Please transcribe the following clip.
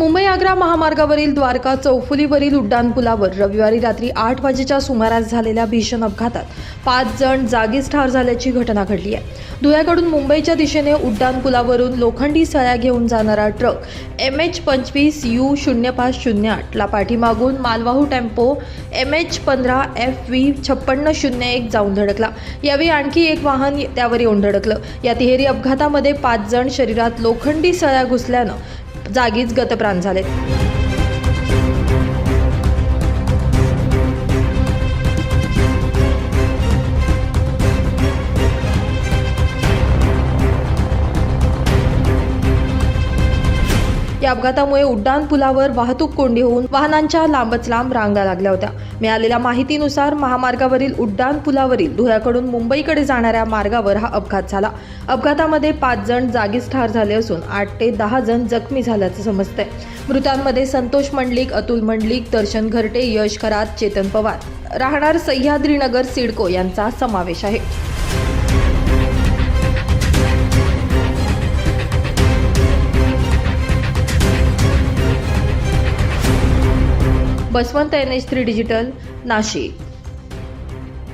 मुंबई आग्रा महामार्गावरील द्वारका चौफुलीवरील उड्डाणपुलावर रविवारी रात्री आठ वाजेच्या सुमारास झालेल्या भीषण अपघातात पाच जण जागीच ठार झाल्याची घटना घडली आहे. धुळ्याकडून मुंबईच्या दिशेने उड्डाणपुलावरून लोखंडी सळ्या घेऊन जाणारा ट्रक एम एच पंचवीस यू शून्य पाच शून्य आठला पाठीमागून मालवाहू टेम्पो एम एच पंधरा एफ व्ही छप्पन्न शून्य एक जाऊन धडकला. यावेळी आणखी एक वाहन त्यावर येऊन धडकलं. या तिहेरी अपघातामध्ये पाच जण शरीरात लोखंडी सळ्या घुसल्यानं जागीच गतप्राण झाले या अपघातामुळे उड्डाण पुलावर वाहतूक कोंडी होऊन वाहनांच्या लांबच लांब रांगा लागल्या होत्या. मिळालेल्या माहितीनुसार महामार्गावरील उड्डाण पुलावरील धुळ्याकडून मुंबईकडे जाणाऱ्या मार्गावर हा अपघात झाला. अपघातामध्ये पाच जण जागीच ठार झाले असून आठ ते दहा जण जखमी झाल्याचं समजतंय. मृतांमध्ये संतोष मंडलिक अतुल मंडलिक दर्शन घरटे यश खरात चेतन पवार. राहणार सह्याद्रीनगर सिडको यांचा समावेश आहे. Baswant N H three digital Nashik.